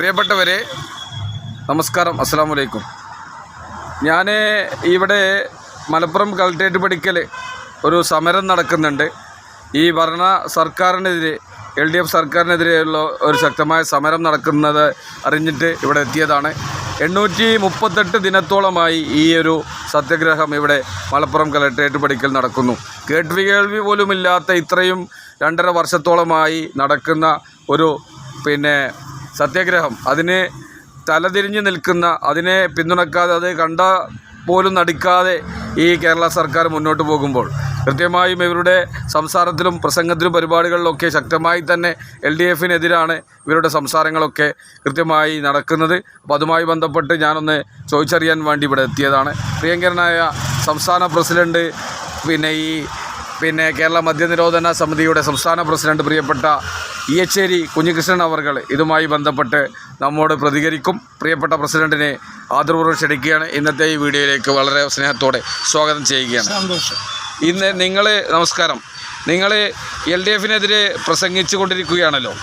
പ്രിയപ്പെട്ടവരെ നമസ്കാരം. അസ്സാം വലൈക്കും ഞാൻ ഇവിടെ മലപ്പുറം കളക്ട്രേറ്റ് പഠിക്കൽ ഒരു സമരം നടക്കുന്നുണ്ട്. ഈ ഭരണ സർക്കാരിനെതിരെ എൽ ഡി എഫ് സർക്കാരിനെതിരെയുള്ള ഒരു ശക്തമായ സമരം നടക്കുന്നത് അറിഞ്ഞിട്ട് ഇവിടെ എത്തിയതാണ്. എണ്ണൂറ്റി മുപ്പത്തെട്ട് ദിനത്തോളമായി ഈ ഒരു സത്യഗ്രഹം ഇവിടെ മലപ്പുറം കളക്ട്രേറ്റ് പഠിക്കൽ നടക്കുന്നു. കേൾവി കേൾവി പോലുമില്ലാത്ത ഇത്രയും രണ്ടര വർഷത്തോളമായി നടക്കുന്ന ഒരു പിന്നെ സത്യാഗ്രഹം. അതിനെ തലതിരിഞ്ഞു നിൽക്കുന്ന അതിനെ പിന്തുണക്കാതെ അത് കണ്ട പോലും നടിക്കാതെ ഈ കേരള സർക്കാർ മുന്നോട്ട് പോകുമ്പോൾ കൃത്യമായും ഇവരുടെ സംസാരത്തിലും പ്രസംഗത്തിലും പരിപാടികളിലൊക്കെ ശക്തമായി തന്നെ എൽ ഡി എഫിനെതിരാണ് ഇവരുടെ സംസാരങ്ങളൊക്കെ കൃത്യമായി നടക്കുന്നത്. അപ്പോൾ അതുമായി ബന്ധപ്പെട്ട് ഞാനൊന്ന് ചോദിച്ചറിയാൻ വേണ്ടി ഇവിടെ എത്തിയതാണ്. പ്രിയങ്കരനായ സംസ്ഥാന പ്രസിഡന്റ് പിന്നെ ഈ പിന്നെ കേരള മദ്യനിരോധന സമിതിയുടെ സംസ്ഥാന പ്രസിഡന്റ് പ്രിയപ്പെട്ട ഇ എച്ചേരി കുഞ്ഞികൃഷ്ണൻ അവർകൾ ഇതുമായി ബന്ധപ്പെട്ട് നമ്മോട് പ്രതികരിക്കും. പ്രിയപ്പെട്ട പ്രസിഡന്റിനെ ആദരപൂർവം ക്ഷണിക്കുകയാണ് ഇന്നത്തെ ഈ വീഡിയോയിലേക്ക് വളരെ സ്നേഹത്തോടെ സ്വാഗതം ചെയ്യുകയാണ്. ഇന്ന് നിങ്ങൾ നമസ്കാരം. നിങ്ങൾ എൽ ഡി എഫിനെതിരെ പ്രസംഗിച്ചു കൊണ്ടിരിക്കുകയാണല്ലോ.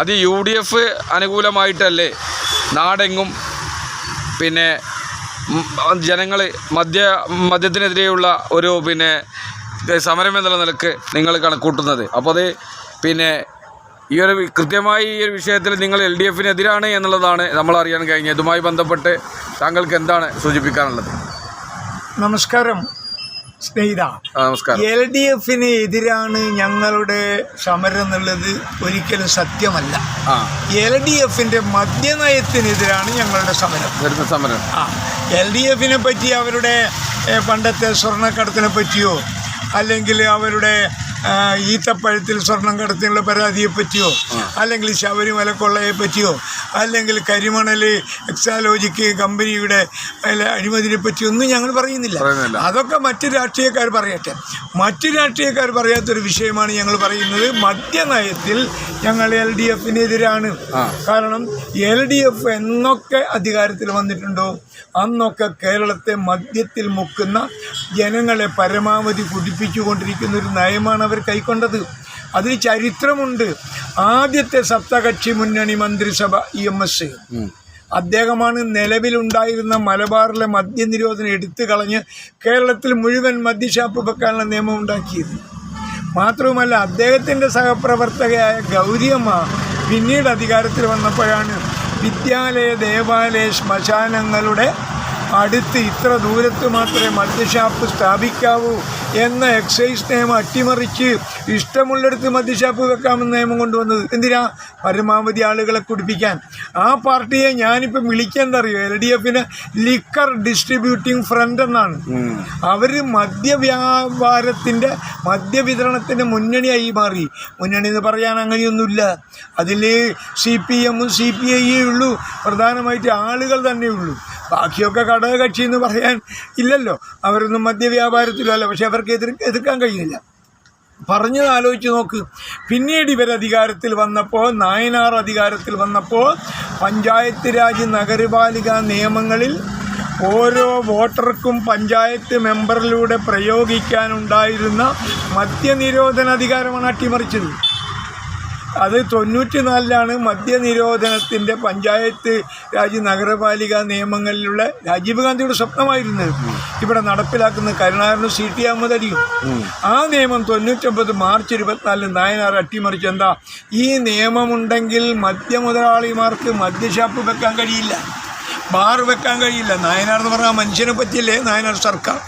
അത് യു ഡി എഫ് അനുകൂലമായിട്ടല്ലേ? നാടെങ്ങും പിന്നെ ജനങ്ങൾ മദ്യ മദ്യത്തിനെതിരെയുള്ള ഒരു പിന്നെ സമരം എന്നുള്ള നിലയ്ക്ക് നിങ്ങൾ കണക്കൂട്ടുന്നത്. അപ്പോൾ അത് പിന്നെ ഈ ഒരു കൃത്യമായി ഈ ഒരു വിഷയത്തിൽ നിങ്ങൾ എൽ ഡി എഫിനെതിരാണ് എന്നുള്ളതാണ് നമ്മൾ അറിയാൻ കഴിഞ്ഞത്. ഇതുമായി ബന്ധപ്പെട്ട് താങ്കൾക്ക് എന്താണ് സൂചിപ്പിക്കാനുള്ളത്? നമസ്കാരം സ്നേഹിത. നമസ്കാരം. എൽ ഡി എഫിന് എതിരാണ് ഞങ്ങളുടെ സമരം എന്നുള്ളത് ഒരിക്കലും സത്യമല്ല. ആ. എൽ ഡി എഫിന്റെ മദ്യനയത്തിനെതിരാണ് ഞങ്ങളുടെ സമരം. സമരം. ആ. എൽ ഡി എഫിനെ പറ്റി അവരുടെ പണ്ടത്തെ സ്വർണക്കടത്തിനെ പറ്റിയോ അല്ലെങ്കിൽ അവരുടെ ഈത്തപ്പഴത്തിൽ സ്വർണം കടത്തിനുള്ള പരാതിയെ പറ്റിയോ? അല്ലെങ്കിൽ ശബരിമല കൊള്ളയെ പറ്റിയോ? അല്ലെങ്കിൽ കരിമണൽ എക്സാലോജിക്ക് കമ്പനിയുടെ അഴിമതിനെ പറ്റിയോ ഒന്നും ഞങ്ങൾ പറയുന്നില്ല. പറയുന്നില്ല. അതൊക്കെ മറ്റു രാഷ്ട്രീയക്കാർ പറയട്ടെ. മറ്റു രാഷ്ട്രീയക്കാർ പറയാത്തൊരു വിഷയമാണ് ഞങ്ങൾ പറയുന്നത്. മദ്യനയത്തിൽ ഞങ്ങൾ എൽ ഡി എഫിനെതിരാണ്. കാരണം എൽ ഡി എഫ് എന്നൊക്കെ അധികാരത്തിൽ വന്നിട്ടുണ്ടോ? അന്നൊക്കെ കേരളത്തെ മദ്യത്തിൽ മുക്കുന്ന ജനങ്ങളെ പരമാവധി കുടിപ്പിച്ചുകൊണ്ടിരിക്കുന്ന ഒരു നയമാണ് അവർ കൈക്കൊണ്ടത്. അതിന് ചരിത്രമുണ്ട്. ആദ്യത്തെ സപ്തകക്ഷി മുന്നണി മന്ത്രിസഭ ഇ എം എസ്. അദ്ദേഹമാണ് നിലവിലുണ്ടായിരുന്ന മലബാറിലെ മദ്യനിരോധനം എടുത്തു കളഞ്ഞ് കേരളത്തിൽ മുഴുവൻ മദ്യഷാപ്പ് വെക്കാനുള്ള നിയമം ഉണ്ടാക്കിയത്. മാത്രവുമല്ല അദ്ദേഹത്തിന്റെ സഹപ്രവർത്തകയായ ഗൗരിയമ്മ പിന്നീട് അധികാരത്തിൽ വന്നപ്പോഴാണ് വിദ്യാലയ ദേവാലയ ശ്മശാനങ്ങളുടെ അടുത്ത് ഇത്ര ദൂരത്ത് മാത്രമേ മദ്യഷാപ്പ് സ്ഥാപിക്കാവൂ എന്ന എക്സൈസ് നിയമം അട്ടിമറിച്ച് ഇഷ്ടമുള്ളിടത്ത് മദ്യഷാപ്പ് വെക്കാമെന്ന നിയമം കൊണ്ടുവന്നത് എന്തിനാ? പരമാവധി ആളുകളെ കുടിപ്പിക്കാൻ. ആ പാർട്ടിയെ ഞാനിപ്പം വിളിക്കേണ്ടറിയോ എൽ ഡി എഫിന് ലിക്കർ ഡിസ്ട്രിബ്യൂട്ടിംഗ് ഫ്രണ്ട് എന്നാണ്. അവർ മദ്യവ്യാപാരത്തിന്റെ മദ്യവിതരണത്തിന്റെ മുന്നണിയായി മാറി. മുന്നണി എന്ന് പറയാൻ അങ്ങനെയൊന്നുമില്ല. അതിൽ സി പി എമ്മും സി പി ഐയേ ഉള്ളൂ. പ്രധാനമായിട്ട് ആളുകൾ തന്നെ ഉള്ളൂ ബാക്കിയൊക്കെ ഘടകകക്ഷി എന്ന് പറയാൻ ഇല്ലല്ലോ. അവരൊന്നും മദ്യവ്യാപാരത്തിലോ അല്ല പക്ഷേ അവർക്ക് എതിർ എതിർക്കാൻ കഴിയുന്നില്ല. പറഞ്ഞു ആലോചിച്ച് നോക്ക്. പിന്നീട് ഇവർ അധികാരത്തിൽ വന്നപ്പോൾ നായനാർ അധികാരത്തിൽ വന്നപ്പോൾ പഞ്ചായത്ത് രാജ് നഗരപാലിക നിയമങ്ങളിൽ ഓരോ വോട്ടർക്കും പഞ്ചായത്ത് മെമ്പറിലൂടെ പ്രയോഗിക്കാനുണ്ടായിരുന്ന മദ്യനിരോധന അധികാരമാണ് അട്ടിമറിച്ചത്. അത് തൊണ്ണൂറ്റി നാലിലാണ് മദ്യനിരോധനത്തിന്റെ പഞ്ചായത്ത് രാജ് നഗരപാലിക നിയമങ്ങളിലുള്ള രാജീവ് ഗാന്ധിയുടെ സ്വപ്നമായിരുന്നത്. ഇവിടെ നടപ്പിലാക്കുന്ന കരുണാകരനും സി ടി അഹമ്മദ് അലിയും ആ നിയമം തൊണ്ണൂറ്റൊമ്പത് മാർച്ച് ഇരുപത്തിനാലിന് നായനാർ അട്ടിമറിച്ച് എന്താ? ഈ നിയമമുണ്ടെങ്കിൽ മദ്യമുതലാളിമാർക്ക് മദ്യഷാപ്പ് വെക്കാൻ കഴിയില്ല. ബാർ വെക്കാൻ കഴിയില്ല. നായനാർ എന്ന് പറഞ്ഞാൽ മനുഷ്യനെ പറ്റിയല്ലേ? നായനാർ സർക്കാർ.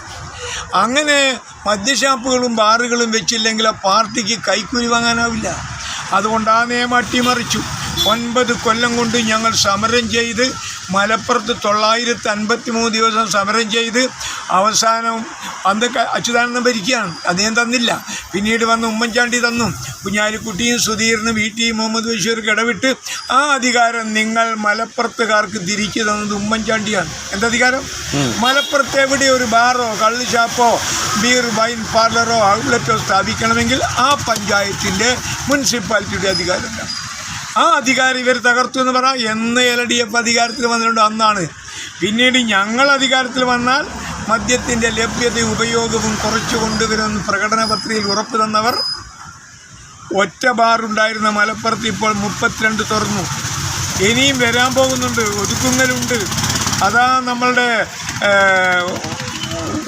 അങ്ങനെ മദ്യഷാപ്പുകളും ബാറുകളും വെച്ചില്ലെങ്കിൽ ആ പാർട്ടിക്ക് കൈക്കൂലി വാങ്ങാനാവില്ല. അതുകൊണ്ട് ആ നിയമം അട്ടിമറിച്ചു. ഒൻപത് കൊല്ലം കൊണ്ട് ഞങ്ങൾ സമരം ചെയ്ത് മലപ്പുറത്ത് തൊള്ളായിരത്തി അൻപത്തി മൂന്ന് ദിവസം സമരം ചെയ്ത് അവസാനം അന്നൊക്കെ അച്യുതാനന്ദം ഭരിക്കുകയാണ്. അദ്ദേഹം തന്നില്ല. പിന്നീട് വന്ന് ഉമ്മൻചാണ്ടി തന്നു. കുഞ്ഞാലിക്കുട്ടിയും സുധീറിനും വി ടി മുഹമ്മദ് ബഷീർക്ക് ഇടവിട്ട് ആ അധികാരം നിങ്ങൾ മലപ്പുറത്തുകാർക്ക് തിരിച്ചു തന്നത് ഉമ്മൻചാണ്ടിയാണ്. എന്തധികാരം മലപ്പുറത്ത് എവിടെ ഒരു ബാറോ കള്ള് ഷാപ്പോ ബീർ വൈൻ പാർലറോ ഔട്ട്ലെറ്റോ സ്ഥാപിക്കണമെങ്കിൽ ആ പഞ്ചായത്തിന്റെ മുനിസിപ്പാലിറ്റിയുടെ അധികാരത്തിലാണ് ആ അധികാരം ഇവർ തകർത്തു എന്ന് പറയാം എന്ന് എൽ ഡി എഫ് അധികാരത്തിൽ വന്നിട്ടുണ്ട് അന്നാണ്. പിന്നീട് ഞങ്ങൾ അധികാരത്തിൽ വന്നാൽ മദ്യത്തിന്റെ ലഭ്യതയും ഉപയോഗവും കുറച്ചു കൊണ്ടുവരുമെന്ന് പ്രകടന പത്രികയിൽ ഉറപ്പ് തന്നവർ ഒറ്റ ബാറുണ്ടായിരുന്ന മലപ്പുറത്ത് ഇപ്പോൾ മുപ്പത്തിരണ്ട് തുറന്നു. ഇനിയും വരാൻ പോകുന്നുണ്ട് ഒതുക്കുങ്ങലുണ്ട് അതാ നമ്മളുടെ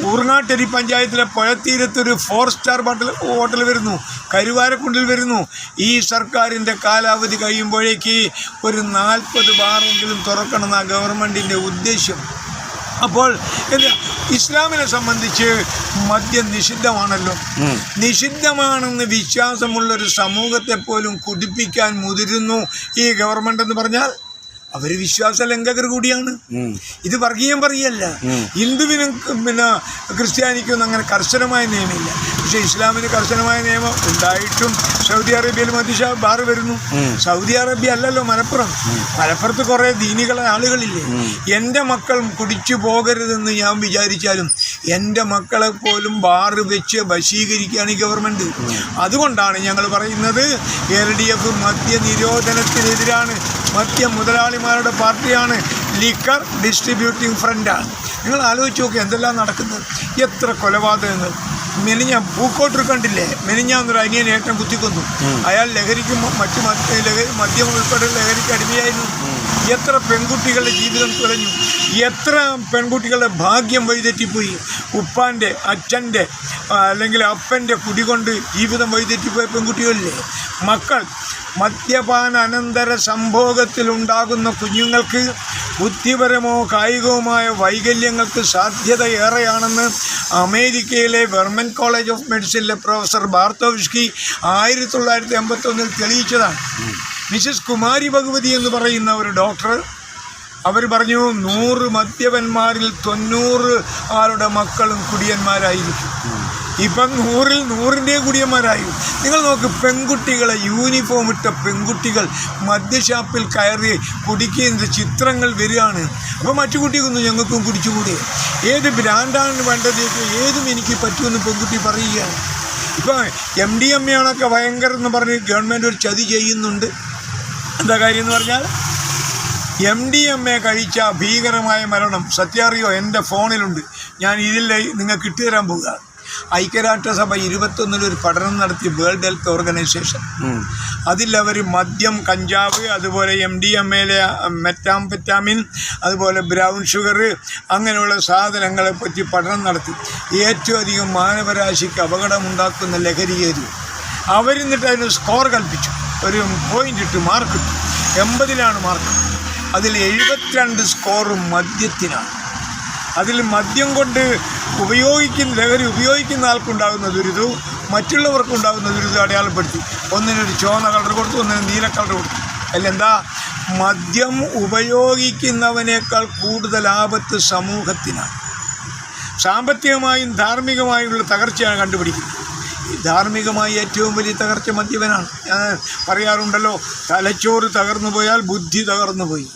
ഊർങ്ങാട്ടരി പഞ്ചായത്തിലെ പുഴത്തീരത്തൊരു ഫോർ സ്റ്റാർ ഹോട്ടൽ ഹോട്ടൽ വരുന്നു. കരുവാരക്കുണ്ടിൽ വരുന്നു. ഈ സർക്കാരിന്റെ കാലാവധി കഴിയുമ്പോഴേക്ക് ഒരു നാൽപ്പത് ബാറെങ്കിലും തുറക്കണമെന്ന ഗവൺമെന്റിന്റെ ഉദ്ദേശ്യം അപ്പോൾ ഇസ്ലാമിനെ സംബന്ധിച്ച് മദ്യം നിഷിദ്ധമാണല്ലോ നിഷിദ്ധമാണെന്ന് വിശ്വാസമുള്ളൊരു സമൂഹത്തെ പോലും കുടിപ്പിക്കാൻ മുതിരുന്നു ഈ ഗവൺമെന്റ് എന്ന് പറഞ്ഞാൽ. അവർ വിശ്വാസ ലംഘകർ കൂടിയാണ്. ഇത് വർഗീയം പറയല്ല. ഹിന്ദുവിനും പിന്നെ ക്രിസ്ത്യാനിക്കൊന്നും അങ്ങനെ കർശനമായ നിയമമില്ല. പക്ഷേ ഇസ്ലാമിന് കർശനമായ നിയമം ഉണ്ടായിട്ടും സൗദി അറേബ്യയിൽ മതിഷ ബാർ വരുന്നു. സൗദി അറേബ്യ അല്ലല്ലോ മലപ്പുറം. മലപ്പുറത്ത് കുറേ ദീനികളെ ആളുകളില്ലേ? എന്റെ മക്കൾ കുടിച്ചു പോകരുതെന്ന് ഞാൻ വിചാരിച്ചാലും എന്റെ മക്കളെ പോലും ബാർ വെച്ച് വശീകരിക്കുകയാണ് ഈ ഗവൺമെന്റ്. അതുകൊണ്ടാണ് ഞങ്ങൾ പറയുന്നത് എൽ ഡി എഫ് മദ്യ നിരോധനത്തിനെതിരാണ് മദ്യ മുതലാളിമാരുടെ പാർട്ടിയാണ് ലിക്കർ ഡിസ്ട്രിബ്യൂട്ടിംഗ് ഫ്രണ്ടാണ് നിങ്ങൾ ആലോചിച്ച് നോക്കി എന്തെല്ലാം നടക്കുന്നത്. എത്ര കൊലപാതകങ്ങൾ. മെനിഞ്ഞ പൂക്കോട്ടർ കണ്ടില്ലേ? മെനിഞ്ഞാന്നൊരു അനിയൻ ഏറ്റവും കുത്തിക്കൊന്നു. അയാൾ ലഹരിക്കും മറ്റു ലഹരി മദ്യം ഉൾപ്പെടെ ലഹരിക്ക് അടിമയായിരുന്നു. എത്ര പെൺകുട്ടികളുടെ ജീവിതം തുലഞ്ഞു. എത്ര പെൺകുട്ടികളുടെ ഭാഗ്യം വഴിതെറ്റിപ്പോയി. ഉപ്പാന്റെ അച്ഛന്റെ അല്ലെങ്കിൽ അപ്പന്റെ കുടികൊണ്ട് ജീവിതം വഴിതെറ്റിപ്പോയ പെൺകുട്ടികളില്ലേ? മക്കൾ മദ്യപാന അനന്തര സംഭോഗത്തിലുണ്ടാകുന്ന കുഞ്ഞുങ്ങൾക്ക് ബുദ്ധിപരമോ കായികവുമായ വൈകല്യങ്ങൾക്ക് സാധ്യത ഏറെയാണെന്ന് അമേരിക്കയിലെ വെർമൻ കോളേജ് ഓഫ് മെഡിസിനിലെ പ്രൊഫസർ ബാർത്തോവിസ്കി ആയിരത്തി തൊള്ളായിരത്തി എൺപത്തൊന്നിൽ തെളിയിച്ചതാണ്. മിസസ് കുമാരി ഭഗവതി എന്ന് പറയുന്ന ഒരു ഡോക്ടർ അവർ പറഞ്ഞു നൂറ് മദ്യപന്മാരിൽ തൊണ്ണൂറ് ആളുടെ മക്കളും കുടിയന്മാരായിരിക്കും. ഇപ്പം നൂറിൽ നൂറിന്റെ കുടിയന്മാരായി. നിങ്ങൾ നോക്ക് പെൺകുട്ടികളെ യൂണിഫോം ഇട്ട പെൺകുട്ടികൾ മദ്യഷാപ്പിൽ കയറി കുടിക്കുന്ന ചിത്രങ്ങൾ വരികയാണ്. അപ്പോൾ മറ്റു കുട്ടിക്കൊന്നും ഞങ്ങൾക്കും കുടിച്ചുകൂടി. ഏത് ബ്രാൻഡാണ് വേണ്ടത്? ഏതും എനിക്ക് പറ്റുമെന്ന് പെൺകുട്ടി പറയുകയാണ്. ഇപ്പം എം ഡി എം എണൊക്കെ ഭയങ്കരം എന്ന് പറഞ്ഞ് ഗവൺമെന്റ് ഒരു ചതി ചെയ്യുന്നുണ്ട്. എന്താ കാര്യം എന്ന് പറഞ്ഞാൽ എം ഡി എം എ കഴിച്ച ഭീകരമായ മരണം സത്യാറിയോ എന്റെ ഫോണിലുണ്ട്. ഞാൻ ഇതിൽ നിങ്ങൾക്ക് ഇട്ടുതരാൻ പോവുക ഐക്യരാഷ്ട്രസഭ ഇരുപത്തൊന്നിൽ ഒരു പഠനം നടത്തി വേൾഡ് ഹെൽത്ത് ഓർഗനൈസേഷൻ. അതിൽ അവർ മദ്യം കഞ്ചാവ് അതുപോലെ എം ഡി എം എയിലെ മെറ്റാംപെറ്റാമിൻ അതുപോലെ ബ്രൗൺ ഷുഗർ അങ്ങനെയുള്ള സാധനങ്ങളെ പറ്റി പഠനം നടത്തി. ഏറ്റവും അധികം മാനവരാശിക്ക് അപകടമുണ്ടാക്കുന്ന ലഹരിയേരി അവരിന്നിട്ട് അതിന് സ്കോർ കൽപ്പിച്ചു. ഒരു പോയിന്റ് ഇട്ട് മാർക്ക് എൺപതിലാണ് മാർക്ക് അതിൽ എഴുപത്തിരണ്ട് സ്കോറും മദ്യത്തിനാണ്. അതിൽ മദ്യം കൊണ്ട് ഉപയോഗിക്കുന്ന ലഹരി ഉപയോഗിക്കുന്ന ആൾക്കുണ്ടാകുന്ന ദുരിതവും മറ്റുള്ളവർക്കുണ്ടാകുന്ന ദുരിതം അടയാളപ്പെടുത്തി. ഒന്നിനൊരു ചുവന്ന കളർ കൊടുത്തു ഒന്നിന് നീല കളർ കൊടുത്തു. അല്ലെന്താ മദ്യം ഉപയോഗിക്കുന്നവനേക്കാൾ കൂടുതൽ ആപത്ത് സമൂഹത്തിനാണ്. സാമ്പത്തികമായും ധാർമ്മികമായുള്ള തകർച്ചയാണ് കണ്ടുപിടിക്കുന്നത്. ധാർമ്മികമായി ഏറ്റവും വലിയ തകർച്ച മദ്യപനാണ്. ഞാൻ പറയാറുണ്ടല്ലോ തലച്ചോറ് തകർന്നു പോയാൽ ബുദ്ധി തകർന്നു പോയി.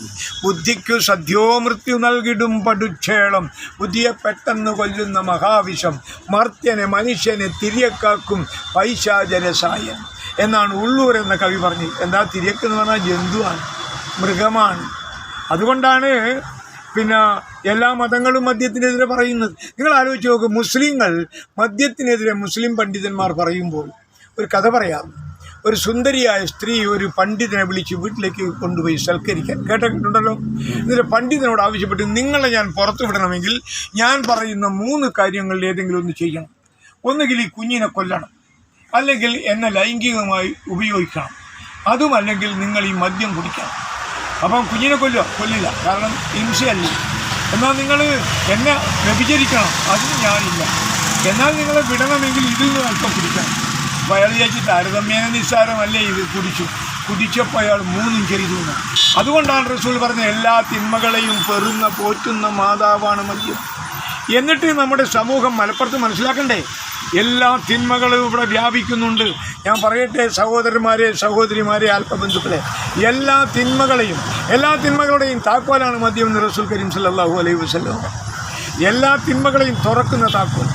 ബുദ്ധിക്ക് സദ്യോ മൃത്യു നൽകിടും പടുക്ഷേളം. ബുദ്ധിയെ പെട്ടെന്ന് കൊല്ലുന്ന മഹാവിഷം മർത്യനെ മനുഷ്യനെ തിരിയക്കാക്കും പൈശാചരസായൻ എന്നാണ് ഉള്ളൂർ എന്ന കവി പറഞ്ഞത്. എന്താ തിരിയക്കെന്ന് പറഞ്ഞാൽ ജന്തുവാണ് മൃഗമാണ്. അതുകൊണ്ടാണ് പിന്നെ എല്ലാ മതങ്ങളും മദ്യത്തിനെതിരെ പറയുന്നത്. നിങ്ങൾ ആലോചിച്ച് നോക്ക് മുസ്ലിങ്ങൾ മദ്യത്തിനെതിരെ മുസ്ലിം പണ്ഡിതന്മാർ പറയുമ്പോൾ ഒരു കഥ പറയാം. ഒരു സുന്ദരിയായ സ്ത്രീ ഒരു പണ്ഡിതനെ വിളിച്ച് വീട്ടിലേക്ക് കൊണ്ടുപോയി സൽക്കരിക്കാൻ കേട്ടിട്ടുണ്ടല്ലോ? എന്നിട്ട് പണ്ഡിതനോട് ആവശ്യപ്പെട്ട് നിങ്ങളെ ഞാൻ പുറത്തു വിടണമെങ്കിൽ ഞാൻ പറയുന്ന മൂന്ന് കാര്യങ്ങളിൽ ഏതെങ്കിലും ഒന്ന് ചെയ്യണം. ഒന്നുകിൽ ഈ കുഞ്ഞിനെ കൊല്ലണം അല്ലെങ്കിൽ എന്നെ ലൈംഗികമായി ഉപയോഗിക്കണം. അതുമല്ലെങ്കിൽ നിങ്ങൾ ഈ മദ്യം കുടിക്കണം. അപ്പം കുഞ്ഞിനെ കൊല്ലുക. കൊല്ലില്ല. കാരണം ഹിംസയല്ല എന്നാൽ നിങ്ങൾ എന്നെ വ്യഭിചരിക്കണം. അതിന് ഞാനില്ല. എന്നാൽ നിങ്ങളെ വിടണമെങ്കിൽ ഇതിൽ നിന്ന് അല്പം കുടിക്കണം. അപ്പോൾ അയാൾ ചേച്ചി താരതമ്യേന നിസ്സാരമല്ലേ ഇത് കുടിച്ചു. കുടിച്ചപ്പോൾ അയാൾ മൂന്നും ചെയ്തു. അതുകൊണ്ടാണ് റസൂൽ പറഞ്ഞ എല്ലാ തിന്മകളെയും പെറുന്ന പോറ്റുന്ന മാതാവാണ് മദ്യം എന്നിട്ട് നമ്മുടെ സമൂഹം മലപ്പുറത്ത് മനസ്സിലാക്കണ്ടേ? എല്ലാ തിന്മകളും ഇവിടെ വ്യാപിക്കുന്നുണ്ട്. ഞാൻ പറയട്ടെ സഹോദരന്മാരെ സഹോദരിമാരെ അല്പബന്ധുക്കളെ എല്ലാ തിന്മകളെയും എല്ലാ തിന്മകളുടെയും താക്കോലാണ് മദ്യം എന്ന് റസൂൽ കരീം സല്ലാഹു അലൈഹി വസല്ലം. എല്ലാ തിന്മകളെയും തുറക്കുന്ന താക്കോൽ.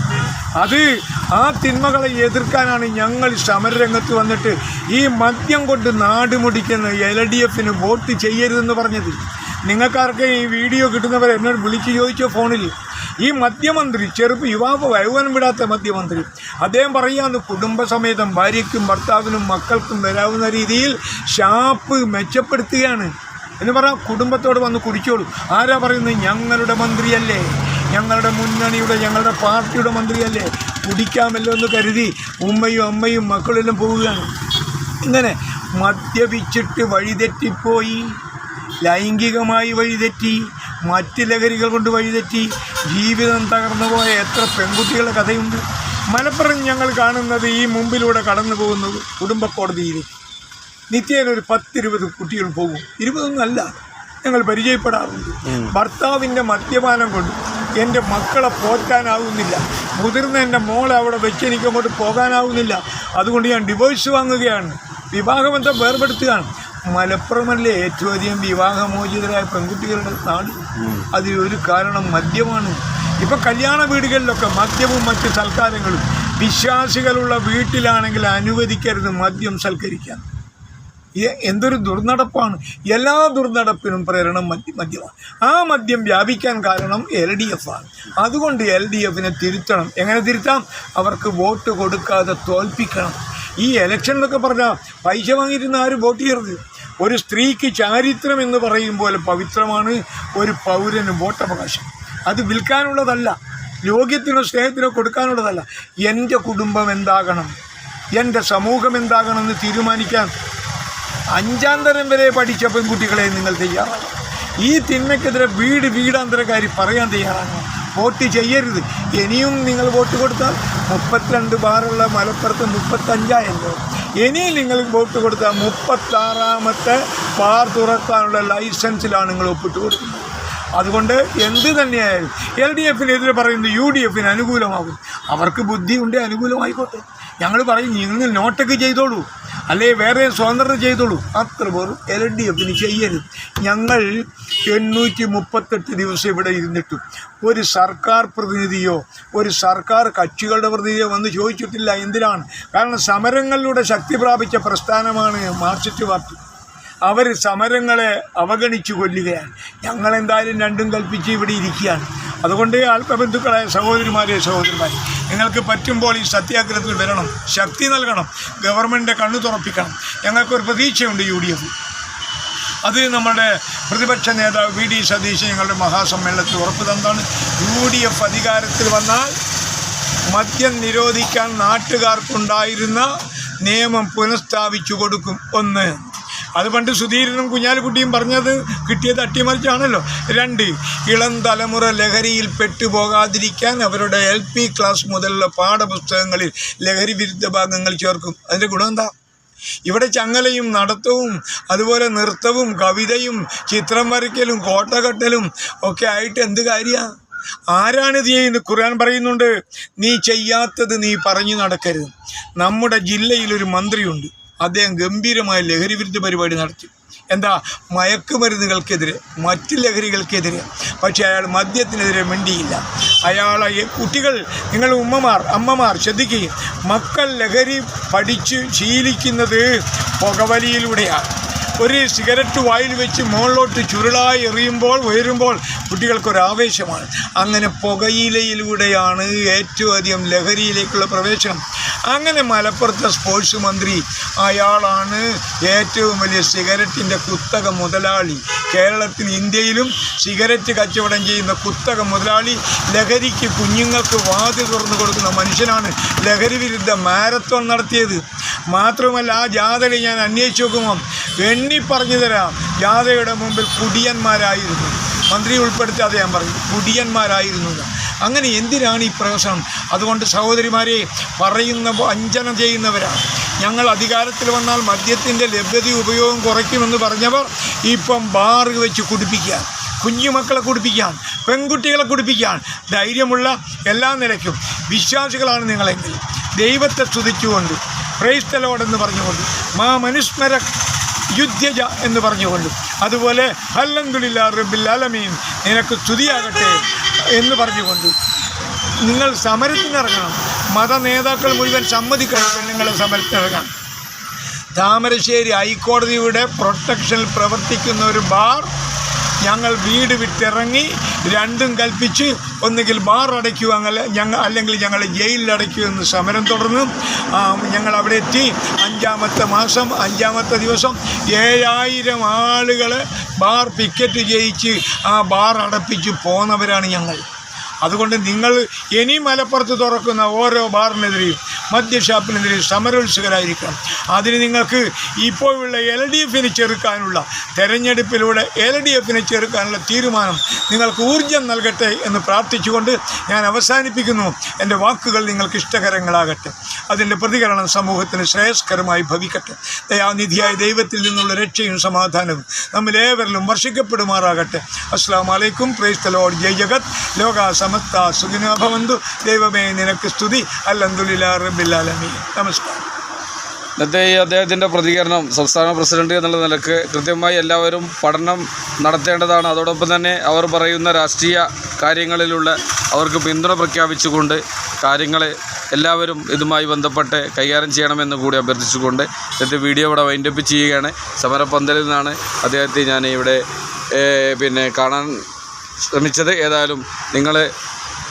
അത് ആ തിന്മകളെ എതിർക്കാനാണ് ഞങ്ങൾ സമരരംഗത്ത് വന്നിട്ട് ഈ മദ്യം കൊണ്ട് നാട് മുടിക്കുന്ന എൽ ഡി എഫിന് വോട്ട് ചെയ്യരുതെന്ന് പറഞ്ഞത്. നിങ്ങൾക്കാർക്ക് ഈ വീഡിയോ കിട്ടുന്നവരെ എന്നോട് വിളിച്ച് ചോദിച്ചോ ഫോണിൽ? ഈ മദ്യമന്ത്രി ചെറുപ്പ് യുവാവ് വരുവാൻ വിടാത്ത മദ്യമന്ത്രി അദ്ദേഹം പറയാന്ന് കുടുംബസമേതം ഭാര്യയ്ക്കും ഭർത്താവിനും മക്കൾക്കും വരാവുന്ന രീതിയിൽ ഷാപ്പ് മെച്ചപ്പെടുത്തുകയാണ്. എന്ന് പറഞ്ഞാൽ കുടുംബത്തോട് വന്ന് കുടിച്ചോളൂ. ആരാ പറയുന്നത് ഞങ്ങളുടെ മന്ത്രിയല്ലേ. ഞങ്ങളുടെ മുന്നണിയുടെ ഞങ്ങളുടെ പാർട്ടിയുടെ മന്ത്രിയല്ലേ. കുടിക്കാമല്ലോ എന്ന് കരുതി ഉമ്മയും അമ്മയും മക്കളെല്ലാം പോവുകയാണ്. ഇങ്ങനെ മദ്യപിച്ചിട്ട് വഴിതെറ്റിപ്പോയി. ലൈംഗികമായി വഴിതെറ്റി. മറ്റ് ലഹരികൾ കൊണ്ട് വഴിതെറ്റി. ജീവിതം തകർന്നു പോയ എത്ര പെൺകുട്ടികളുടെ കഥയുണ്ട്. മലപ്പുറം ഞങ്ങൾ കാണുന്നത് ഈ മുമ്പിലൂടെ കടന്നു പോകുന്നത് കുടുംബ കോടതിയിലേക്ക് നിത്യേന ഒരു പത്തിരുപത് കുട്ടികൾ പോകും. ഇരുപതൊന്നും അല്ല ഞങ്ങൾ പരിചയപ്പെടാറുണ്ട്. ഭർത്താവിന്റെ മദ്യപാനം കൊണ്ട് എന്റെ മക്കളെ പോറ്റാനാവുന്നില്ല. മുതിർന്ന എന്റെ മോളെ അവിടെ വെച്ച് എനിക്ക് അങ്ങോട്ട് പോകാനാവുന്നില്ല. അതുകൊണ്ട് ഞാൻ ഡിവോഴ്സ് വാങ്ങുകയാണ്. വിവാഹബന്ധം വേർപെടുത്തുകയാണ്. മലപ്പുറമല്ലേ ഏറ്റവും അധികം വിവാഹമോചിതരായ പെൺകുട്ടികളുടെ നാട്? അതിലൊരു കാരണം മദ്യമാണ്. ഇപ്പൊ കല്യാണ വീടുകളിലൊക്കെ മദ്യവും മറ്റ് സൽക്കാരങ്ങളും വിശ്വാസികളുള്ള വീട്ടിലാണെങ്കിൽ അനുവദിക്കരുത് മദ്യം സൽക്കരിക്കാൻ. എന്തൊരു ദുർനടപ്പാണ്. എല്ലാ ദുർനടപ്പിനും പ്രേരണം മദ്യ മദ്യമാണ്. ആ മദ്യം വ്യാപിക്കാൻ കാരണം എൽ ഡി എഫ് ആണ്. അതുകൊണ്ട് എൽ ഡി എഫിനെ തിരുത്തണം. എങ്ങനെ തിരുത്താം? അവർക്ക് വോട്ട് കൊടുക്കാതെ തോൽപ്പിക്കണം. ഈ ഇലക്ഷൻ എന്നൊക്കെ പറഞ്ഞാൽ പൈസ വാങ്ങിയിരുന്ന ആരും വോട്ട് ചെയ്യരുത്. ഒരു സ്ത്രീക്ക് ചാരിത്രം എന്ന് പറയും പോലെ പവിത്രമാണ് ഒരു പൗരന് വോട്ടവകാശം. അത് വിൽക്കാനുള്ളതല്ല യോഗ്യത്തിനോ സ്നേഹത്തിനോ കൊടുക്കാനുള്ളതല്ല. എന്റെ കുടുംബം എന്താകണം? എന്റെ സമൂഹം എന്താകണം എന്ന് തീരുമാനിക്കാൻ അഞ്ചാം തരം വരെ പഠിച്ച പെൺകുട്ടികളെ നിങ്ങൾ തയ്യാറാണ്. ഈ തിന്മയ്ക്കെതിരെ വീട് വീടാന്തരക്കാരി പറയാൻ തയ്യാറാണ്. വോട്ട് ചെയ്യരുത്. ഇനിയും നിങ്ങൾ വോട്ട് കൊടുത്താൽ മുപ്പത്തിരണ്ട് ബാറുള്ള മലപ്പുറത്ത് മുപ്പത്തഞ്ചായല്ലോ. ഇനിയും നിങ്ങൾ വോട്ട് കൊടുത്താൽ മുപ്പത്താറാമത്തെ ബാർ തുറക്കാനുള്ള ലൈസൻസിലാണ് നിങ്ങൾ ഒപ്പിട്ട് കൊടുക്കുന്നത്. അതുകൊണ്ട് എന്ത് തന്നെയായാലും എൽ ഡി എഫിനെതിരെ പറയുന്നത് യു ഡി എഫിന് അനുകൂലമാകും. അവർക്ക് ബുദ്ധിയുണ്ട് അനുകൂലമായിക്കോട്ടെ. ഞങ്ങൾ പറയും നിങ്ങൾ നോട്ടൊക്കെ ചെയ്തോളൂ. അല്ലെ വേറെ സ്വതന്ത്രം ചെയ്തോളൂ. അത്ര പോലും എൽ ഡി എഫിന് ചെയ്യരുത്. ഞങ്ങൾ എണ്ണൂറ്റി മുപ്പത്തെട്ട് ദിവസം ഇവിടെ ഇരുന്നിട്ടും. ഒരു സർക്കാർ പ്രതിനിധിയോ ഒരു സർക്കാർ കക്ഷികളുടെ പ്രതിനിധിയോ വന്ന് ചോദിച്ചിട്ടില്ല എന്തിനാണ്. കാരണം സമരങ്ങളിലൂടെ ശക്തി പ്രാപിച്ച പ്രസ്ഥാനമാണ് മാർക്സിസ്റ്റ് പാർട്ടി. അവർ സമരങ്ങളെ അവഗണിച്ചു കൊല്ലുകയാണ്. ഞങ്ങളെന്തായാലും രണ്ടും കൽപ്പിച്ച് ഇവിടെ ഇരിക്കുകയാണ്. അതുകൊണ്ട് ആത്മബന്ധുക്കളായ സഹോദരിമാരെ സഹോദരന്മാരെ നിങ്ങൾക്ക് പറ്റുമ്പോൾ ഈ സത്യാഗ്രഹത്തിൽ വരണം ശക്തി നൽകണം ഗവൺമെന്റിന്റെ കണ്ണു തുറപ്പിക്കണം. ഞങ്ങൾക്കൊരു പ്രതീക്ഷയുണ്ട് യു ഡി എഫ് അത് നമ്മുടെ പ്രതിപക്ഷ നേതാവ് വി ഡി സതീശൻ ഞങ്ങളുടെ മഹാസമ്മേളനത്തിൽ ഉറപ്പ് തന്നാണ് യു ഡി എഫ് അധികാരത്തിൽ വന്നാൽ മദ്യം നിരോധിക്കാൻ നാട്ടുകാർക്കുണ്ടായിരുന്ന നിയമം പുനഃസ്ഥാപിച്ചു കൊടുക്കും ഒന്ന്. അത് പണ്ട് സുധീരനും കുഞ്ഞാലിക്കുട്ടിയും പറഞ്ഞത് കിട്ടിയത് അട്ടിമറിച്ചാണല്ലോ. രണ്ട് ഇളം തലമുറ ലഹരിയിൽ പെട്ടുപോകാതിരിക്കാൻ അവരുടെ എൽ പി ക്ലാസ് മുതലുള്ള പാഠപുസ്തകങ്ങളിൽ ലഹരി വിരുദ്ധ ഭാഗങ്ങൾ ചേർക്കും. അതിന്റെ ഗുണം എന്താ? ഇവിടെ ചങ്ങലയും നടത്തവും അതുപോലെ നൃത്തവും കവിതയും ചിത്രം വരയ്ക്കലും കോട്ടകെട്ടലും ഒക്കെ ആയിട്ട് എന്ത് കാര്യമാണ് ആരാണിത് ചെയ്യുന്നത്? ഖുർആൻ പറയുന്നുണ്ട് നീ ചെയ്യാത്തത് നീ പറഞ്ഞു നടക്കരുത്. നമ്മുടെ ജില്ലയിൽ ഒരു മന്ത്രിയുണ്ട്. അദ്ദേഹം ഗംഭീരമായ ലഹരി വിരുദ്ധ പരിപാടി നടത്തി. എന്താ? മയക്കുമരുന്നുകൾക്കെതിരെ മറ്റ് ലഹരികൾക്കെതിരെ. പക്ഷേ അയാൾ മദ്യത്തിനെതിരെ മിണ്ടിയില്ല. അയാളെ കുട്ടികൾ നിങ്ങൾ ഉമ്മമാർ അമ്മമാർ ശ്രദ്ധിക്കുകയും മക്കൾ ലഹരി പഠിച്ച് ശീലിക്കുന്നത് പുകവലിയിലൂടെയാണ്. ഒരു സിഗരറ്റ് വായിൽ വെച്ച് മുകളിലോട്ട് ചുരുളായി എറിയുമ്പോൾ ഉയരുമ്പോൾ കുട്ടികൾക്കൊരു ആവേശമാണ്. അങ്ങനെ പുകയിലയിലൂടെയാണ് ഏറ്റവും അധികം ലഹരിയിലേക്കുള്ള പ്രവേശനം. അങ്ങനെ മലപ്പുറത്തെ സ്പോർട്സ് മന്ത്രി അയാളാണ് ഏറ്റവും വലിയ സിഗരറ്റിന്റെ കുത്തക മുതലാളി. കേരളത്തിൽ ഇന്ത്യയിലും സിഗരറ്റ് കച്ചവടം ചെയ്യുന്ന കുത്തക മുതലാളി ലഹരിക്ക് കുഞ്ഞുങ്ങൾക്ക് വാതിൽ തുറന്നു കൊടുക്കുന്ന മനുഷ്യനാണ് ലഹരി വിരുദ്ധ മാരത്തോൺ നടത്തിയത്. മാത്രമല്ല ആ ജാഥകൾ ഞാൻ അന്വേഷിച്ച് നോക്കുമ്പോൾ എണ്ണി പറഞ്ഞു തരാം. ജാഥയുടെ മുമ്പിൽ കുടിയന്മാരായിരുന്നു. മന്ത്രി ഉൾപ്പെടുത്താതെ ഞാൻ പറഞ്ഞു കുടിയന്മാരായിരുന്നു. അങ്ങനെ എന്തിനാണ് ഈ പ്രവേശനം അതുകൊണ്ട് സഹോദരിമാരെ പറയുന്ന വഞ്ചന ചെയ്യുന്നവരാണ്. ഞങ്ങൾ അധികാരത്തിൽ വന്നാൽ മദ്യത്തിന്റെ ലഭ്യത ഉപയോഗം കുറയ്ക്കുമെന്ന് പറഞ്ഞവർ ഇപ്പം ബാറ് വെച്ച് കുടിപ്പിക്കുക കുഞ്ഞുമക്കളെ കുടിപ്പിക്കാൻ പെൺകുട്ടികളെ കുടിപ്പിക്കാൻ ധൈര്യമുള്ള എല്ലാ നിലയ്ക്കും വിശ്വാസികളാണ് നിങ്ങളെങ്കിൽ ദൈവത്തെ സ്തുതിച്ചുകൊണ്ട് പ്രൈസ്തലോടെന്ന് പറഞ്ഞുകൊണ്ട് മാ മനുസ്മര യുദ്ധജ എന്ന് പറഞ്ഞുകൊണ്ട്. അതുപോലെ അല്ലന്തുലില്ല റബ്ബിൽ അലമീൻ നിനക്ക് സ്തുതിയാകട്ടെ എന്ന് പറഞ്ഞുകൊണ്ട്. നിങ്ങൾ സമരത്തിനിറങ്ങണം. മത നേതാക്കൾ മുഴുവൻ സമ്മതിക്കണം. പെണ്ണുങ്ങളെ സമരത്തിനിറങ്ങാം താമരശ്ശേരി ഹൈക്കോടതിയുടെ പ്രൊട്ടക്ഷനിൽ പ്രവർത്തിക്കുന്ന ഒരു ബാർ ഞങ്ങൾ വീട് വിട്ടിറങ്ങി രണ്ടും കൽപ്പിച്ച് ഒന്നുകിൽ ബാർ അടയ്ക്കുക ഞങ്ങൾ അല്ലെങ്കിൽ ഞങ്ങൾ ജയിലിൽ അടയ്ക്കുക എന്ന് സമരം തുടർന്നു. ഞങ്ങൾ അവിടെ എത്തി. അഞ്ചാമത്തെ മാസം അഞ്ചാമത്തെ ദിവസം ഏഴായിരം ആളുകൾ ബാർ പിക്കറ്റ് ജയിച്ച് ആ ബാർ അടപ്പിച്ച് പോന്നവരാണ് ഞങ്ങൾ. അതുകൊണ്ട് നിങ്ങൾ ഇനി മലപ്പുറത്ത് തുറക്കുന്ന ഓരോ ബാറിനെതിരെയും മദ്യഷാപ്പിനെതിരെയും സമരോത്സുകരായിരിക്കണം അതിന് നിങ്ങൾക്ക് ഇപ്പോഴുള്ള എൽ ഡി എഫിന് ചെറുക്കാനുള്ള തെരഞ്ഞെടുപ്പിലൂടെ എൽ ഡി എഫിനെ ചെറുക്കാനുള്ള തീരുമാനം നിങ്ങൾക്ക് ഊർജം നൽകട്ടെ എന്ന് പ്രാർത്ഥിച്ചുകൊണ്ട് ഞാൻ അവസാനിപ്പിക്കുന്നു. എന്റെ വാക്കുകൾ നിങ്ങൾക്ക് ഇഷ്ടകരങ്ങളാകട്ടെ. അതിന്റെ പ്രതികരണം സമൂഹത്തിന് ശ്രേയസ്കരമായി ഭവിക്കട്ടെ. ദയാനിധിയായ ദൈവത്തിൽ നിന്നുള്ള രക്ഷയും സമാധാനവും നമ്മിലേവരിലും വർഷിക്കപ്പെടുമാറാകട്ടെ. അസ്സാം വലൈക്കും ക്രൈസ്തലോ ജയ് ജഗത്. ലോക സമസ്ത ദൈവമേ നിനക്ക് സ്തുതി. അല്ലന്തുലില്ലാ നമസ്കാരം. ഇന്നത്തെ ഈ അദ്ദേഹത്തിന്റെ പ്രതികരണം സംസ്ഥാന പ്രസിഡന്റ് എന്നുള്ള നിലയ്ക്ക് കൃത്യമായി എല്ലാവരും പഠനം നടത്തേണ്ടതാണ്. അതോടൊപ്പം തന്നെ അവർ പറയുന്ന രാഷ്ട്രീയ കാര്യങ്ങളിലുള്ള അവർക്ക് പിന്തുണ പ്രഖ്യാപിച്ചുകൊണ്ട് കാര്യങ്ങളെ എല്ലാവരും ഇതുമായി ബന്ധപ്പെട്ട് കൈകാര്യം ചെയ്യണമെന്ന് കൂടി അഭ്യർത്ഥിച്ചുകൊണ്ട് ഇന്നത്തെ വീഡിയോ ഇവിടെ വൈൻഡപ്പ് ചെയ്യുകയാണ്. സമരപ്പന്തലിൽ നിന്നാണ് അദ്ദേഹത്തെ ഞാൻ ഇവിടെ പിന്നെ കാണാൻ ശ്രമിച്ചത് ഏതായാലും നിങ്ങൾ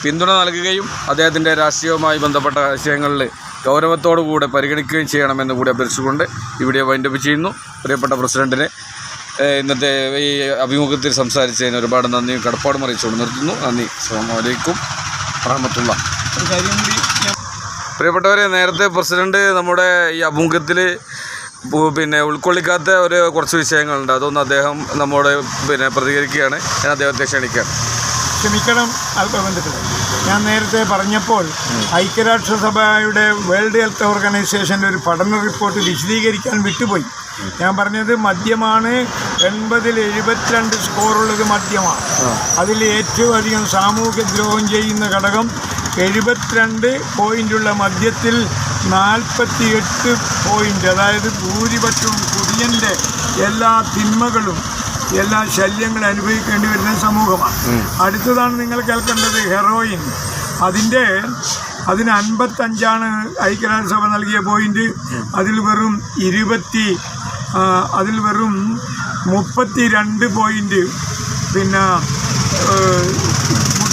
പിന്തുണ നൽകുകയും അദ്ദേഹത്തിന്റെ രാഷ്ട്രീയവുമായി ബന്ധപ്പെട്ട ആശയങ്ങളിൽ ഗൗരവത്തോടു കൂടെ പരിഗണിക്കുകയും ചെയ്യണമെന്ന് കൂടി അഭ്യർത്ഥിച്ചുകൊണ്ട് ഇവിടെ വൈൻഡപ്പ് ചെയ്യുന്നു. പ്രിയപ്പെട്ട പ്രസിഡന്റിനെ ഇന്നത്തെ ഈ അഭിമുഖത്തിൽ സംസാരിച്ചതിന് ഒരുപാട് നന്ദി കടപ്പാടും അറിയിച്ചുകൊണ്ട് നിർത്തുന്നു. നന്ദി. അസ്സാം വലൈക്കും വറഹമത്തുള്ള. പ്രിയപ്പെട്ടവരെ നേരത്തെ പ്രസിഡന്റ് നമ്മുടെ ഈ അഭിമുഖത്തിൽ പിന്നെ ഉൾക്കൊള്ളിക്കാത്ത ഒരു കുറച്ച് വിഷയങ്ങളുണ്ട്. അതൊന്ന് അദ്ദേഹം നമ്മോട് പിന്നെ പ്രതികരിക്കുകയാണ്. ഞാൻ അദ്ദേഹത്തെ ക്ഷണിക്കുകയാണ്. ക്ഷമിക്കണം അല്പബന്ധത്തിൽ ഞാൻ നേരത്തെ പറഞ്ഞപ്പോൾ ഐക്യരാഷ്ട്രസഭയുടെ വേൾഡ് ഹെൽത്ത് ഓർഗനൈസേഷന്റെ ഒരു പഠന റിപ്പോർട്ട് വിശദീകരിക്കാൻ വിട്ടുപോയി. ഞാൻ പറഞ്ഞത് മദ്യമാണ്. എൺപതിൽ എഴുപത്തിരണ്ട് സ്കോറുള്ളത് മദ്യമാണ്. അതിൽ ഏറ്റവും അധികം സാമൂഹ്യ ദ്രോഹം ചെയ്യുന്ന ഘടകം എഴുപത്തിരണ്ട് പോയിന്റുള്ള മദ്യത്തിൽ നാൽപ്പത്തിയെട്ട് പോയിന്റ് അതായത് ഭൂരിപക്ഷവും കുടിയന്റെ എല്ലാ തിന്മകളും എല്ലാ ശല്യങ്ങളും അനുഭവിക്കേണ്ടി വരുന്ന സമൂഹമാണ്. അടുത്തതാണ് നിങ്ങൾ കേൾക്കേണ്ടത് ഹെറോയിൻ. അതിന്റെ അതിന് അൻപത്തഞ്ചാണ് ഐക്യരാഷ്ട്രസഭ നൽകിയ പോയിന്റ്. അതിൽ വെറും ഇരുപത്തി അതിൽ വെറും മുപ്പത്തി രണ്ട് പോയിന്റ്. പിന്നെ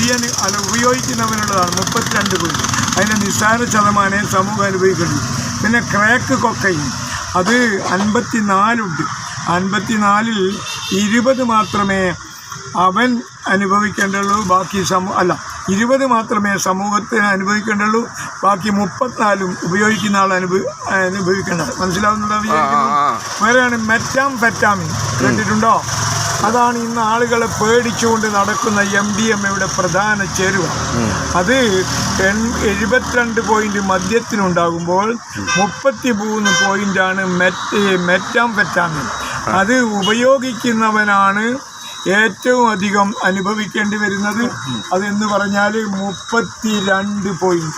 കുടിയന് അല്ല ഉപയോഗിക്കുന്നവനുള്ളതാണ് മുപ്പത്തിരണ്ട് പോയിന്റ് അതിന്റെ നിസ്സാര ശതമാനേ സമൂഹം അനുഭവിക്കുന്നു പിന്നെ ക്രാക്ക് കൊക്കൈൻ. അത് അൻപത്തി നാലുണ്ട് അൻപത്തിനാലിൽ ഇരുപത് മാത്രമേ അവൻ അനുഭവിക്കേണ്ടുള്ളൂ ബാക്കി സമൂ അല്ല ഇരുപത് മാത്രമേ സമൂഹത്തിന് അനുഭവിക്കേണ്ടുള്ളൂ ബാക്കി മുപ്പത്തിനാലും ഉപയോഗിക്കുന്ന ആൾ അനുഭവി അനുഭവിക്കേണ്ടത് മനസ്സിലാവുന്നുണ്ടോ? വേറെയാണ് മെറ്റാം ഫെറ്റാമിൻ. കേട്ടിട്ടുണ്ടോ? അതാണ് ഇന്ന് ആളുകളെ പേടിച്ചുകൊണ്ട് നടക്കുന്ന എം ഡി എം എയുടെ പ്രധാന ചേരുവ. അത് എഴുപത്തിരണ്ട് പോയിന്റ് മദ്യത്തിനുണ്ടാകുമ്പോൾ മുപ്പത്തി മൂന്ന് പോയിന്റാണ് മെറ്റ് മെറ്റാം ഫെറ്റാമിൻ അത് ഉപയോഗിക്കുന്നവനാണ് ഏറ്റവും അധികം അനുഭവിക്കേണ്ടി വരുന്നത്. അതെന്ന് പറഞ്ഞാൽ മുപ്പത്തി രണ്ട് പോയിന്റ്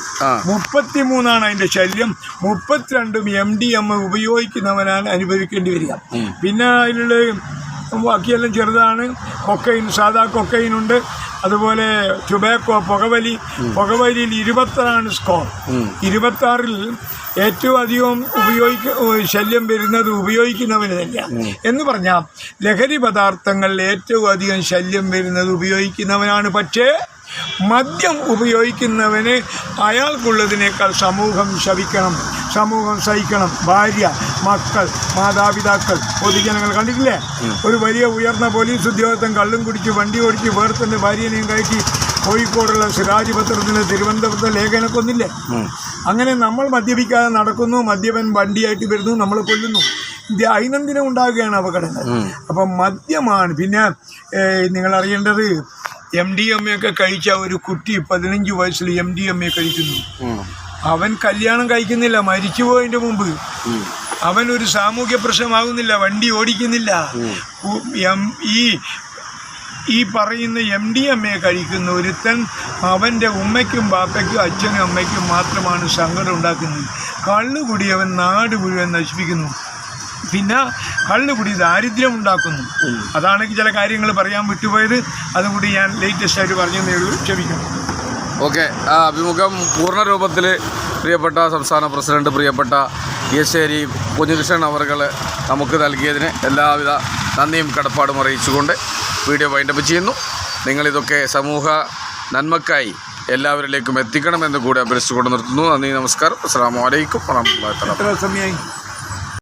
മുപ്പത്തി മൂന്നാണ് അതിന്റെ ശല്യം. മുപ്പത്തിരണ്ടും എം ഡി എം ഉപയോഗിക്കുന്നവനാണ് അനുഭവിക്കേണ്ടി വരിക. പിന്നെ അതിലുള്ള ബാക്കിയെല്ലാം ചെറുതാണ്. കൊക്കൈൻ സാധാ കൊക്കൈനുണ്ട് അതുപോലെ ടുബാക്കോ പുകവലി. പുകവലിയിൽ ഇരുപത്താറാണ് സ്കോർ ഇരുപത്താറിൽ ഏറ്റവും അധികം ഉപയോഗിക്ക ശല്യം വരുന്നത് ഉപയോഗിക്കുന്നവന് തന്നെയാണ് എന്ന് പറഞ്ഞാൽ ലഹരി പദാർത്ഥങ്ങളിൽ ഏറ്റവും അധികം ശല്യം വരുന്നത് ഉപയോഗിക്കുന്നവനാണ്. പക്ഷേ മദ്യം ഉപയോഗിക്കുന്നവന് അയാൾക്കുള്ളതിനേക്കാൾ സമൂഹം ശവിക്കണം സമൂഹം സഹിക്കണം. ഭാര്യ മക്കൾ മാതാപിതാക്കൾ പൊതുജനങ്ങൾ കണ്ടിട്ടില്ലേ? ഒരു വലിയ ഉയർന്ന പോലീസ് ഉദ്യോഗസ്ഥൻ കള്ളും കുടിച്ച് വണ്ടി ഓടിച്ച് വേർത്തന്റെ ഭാര്യനെയും കയറ്റി കോഴിക്കോടുള്ള സിറാജ് പത്രത്തിന് തിരുവനന്തപുരത്തെ ലേഖനക്കൊന്നില്ലേ അങ്ങനെ നമ്മൾ മദ്യപിക്കാതെ നടക്കുന്നു മദ്യപൻ വണ്ടിയായിട്ട് വരുന്നു നമ്മൾ കൊല്ലുന്നു. ദൈനംദിനം ഉണ്ടാകുകയാണ് അപകടങ്ങൾ. അപ്പം മദ്യമാണ്. പിന്നെ നിങ്ങൾ അറിയേണ്ടത് എം ഡി എം എ ഒക്കെ കഴിച്ച ഒരു കുട്ടി പതിനഞ്ച് വയസ്സിൽ എം ഡി എം എ കഴിക്കുന്നു. അവൻ കല്യാണം കഴിക്കുന്നില്ല മരിച്ചു പോയതിന്റെ മുമ്പ് അവൻ ഒരു സാമൂഹ്യ പ്രശ്നമാകുന്നില്ല വണ്ടി ഓടിക്കുന്നില്ല. എം- ഈ ഈ പറയുന്ന എം ഡി എം എ കഴിക്കുന്ന ഒരുത്തൻ അവന്റെ ഉമ്മയ്ക്കും ബാപ്പയ്ക്കും അച്ഛനും അമ്മയ്ക്കും മാത്രമാണ് സങ്കടം ഉണ്ടാക്കുന്നത്. കള്ളുകൂടി അവൻ നാട് മുഴുവൻ നശിപ്പിക്കുന്നു. പിന്നെ കള്ളുകുടി ദാരിദ്ര്യം ഉണ്ടാക്കുന്നു. അതാണെങ്കിൽ ചില കാര്യങ്ങൾ പറയാൻ വിട്ടുപോയത് അതുകൂടി ഞാൻ ലേറ്റസ്റ്റ് ആയിട്ട് പറഞ്ഞു ഉള്ളൂ. ക്ഷമിക്കണം. ഓക്കെ. ആ അഭിമുഖം പൂർണ രൂപത്തിൽ പ്രിയപ്പെട്ട സംസ്ഥാന പ്രസിഡന്റ് പ്രിയപ്പെട്ട യേശേരി കുഞ്ഞുകൃഷ്ണൻ അവർകൾ നമുക്ക് നൽകിയതിന് എല്ലാവിധ നന്ദിയും കടപ്പാടും അറിയിച്ചുകൊണ്ട് വീഡിയോ വൈൻഡപ്പ് ചെയ്യുന്നു. നിങ്ങളിതൊക്കെ സമൂഹ നന്മക്കായി എല്ലാവരിലേക്കും എത്തിക്കണമെന്ന് കൂടി അഭ്യർത്ഥിച്ചുകൊണ്ട് നിർത്തുന്നു. നന്ദി നമസ്കാരം. അസ്സാം വലൈക്കും വറഹമുല്ലാ സമയമായി